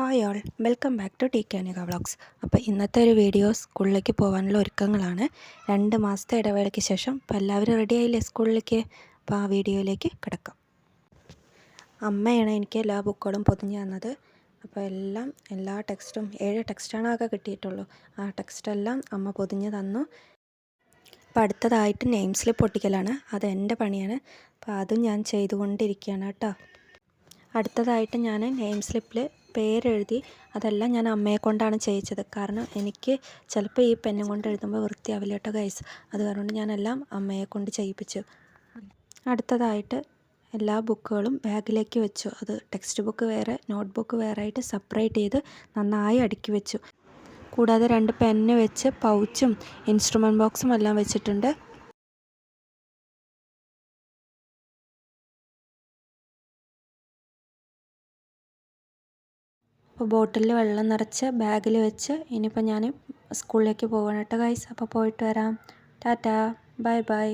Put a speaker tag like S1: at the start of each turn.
S1: Hi all welcome back to T Kanika vlogs അപ്പോൾ ഇന്നത്തെ ഒരു വീഡിയോ സ്കൂളിലേക്ക് പോകാനുള്ള ഒരുക്കങ്ങളാണ്. രണ്ട് മാസത്തെ ഇടവേളയ്ക്ക് ശേഷം അപ്പോൾ എല്ലാവരും റെഡി ആയില്ലേ സ്കൂളിലേക്ക്? അപ്പോൾ ആ വീഡിയോയിലേക്ക് കിടക്കാം. അമ്മയാണ് എനിക്ക് എല്ലാ ബുക്കുകളും പൊതിഞ്ഞ് തന്നത്. അപ്പോൾ എല്ലാം എല്ലാ ടെക്സ്റ്റും ഏഴ് ടെക്സ്റ്റാണ് ആകെ കിട്ടിയിട്ടുള്ളൂ. ആ ടെക്സ്റ്റെല്ലാം അമ്മ പൊതിഞ്ഞ് തന്നു. അപ്പോൾ അടുത്തതായിട്ട് നെയിം സ്ലിപ്പ് പൊട്ടിക്കലാണ്. അത് എന്റെ പണിയാണ്. അപ്പോൾ അതും ഞാൻ ചെയ്തുകൊണ്ടിരിക്കുകയാണ് കേട്ടോ. അടുത്തതായിട്ട് ഞാൻ നെയിം സ്ലിപ്പിൽ പേരെഴുതി അതെല്ലാം ഞാൻ അമ്മയെ കൊണ്ടാണ് ചെയ്യിച്ചത്. കാരണം എനിക്ക് ചിലപ്പോൾ ഈ പെന്നും കൊണ്ട് എഴുതുമ്പോൾ വൃത്തിയാവില്ല കേട്ടോ ഗൈസ് അത് കാരണം ഞാനെല്ലാം അമ്മയെ കൊണ്ട് ചെയ്യിപ്പിച്ചു. അടുത്തതായിട്ട് എല്ലാ ബുക്കുകളും ബാഗിലേക്ക് വെച്ചു. അത് ടെക്സ്റ്റ് ബുക്ക് വേറെ നോട്ട് ബുക്ക് വേറെ ആയിട്ട് സെപ്പറേറ്റ് ചെയ്ത് നന്നായി അടുക്കി വെച്ചു. കൂടാതെ രണ്ട് പെന്ന് വെച്ച് പൗച്ചും ഇൻസ്ട്രുമെന്റ് ബോക്സും എല്ലാം വെച്ചിട്ടുണ്ട്. അപ്പോൾ ബോട്ടിലിൽ വെള്ളം നിറച്ച് ബാഗിൽ വെച്ച് ഇനിയിപ്പോൾ ഞാൻ സ്കൂളിലേക്ക് പോകണം കേട്ടോ ഗൈസ് അപ്പോൾ പോയിട്ട് വരാം. ടാറ്റാ. Bye bye.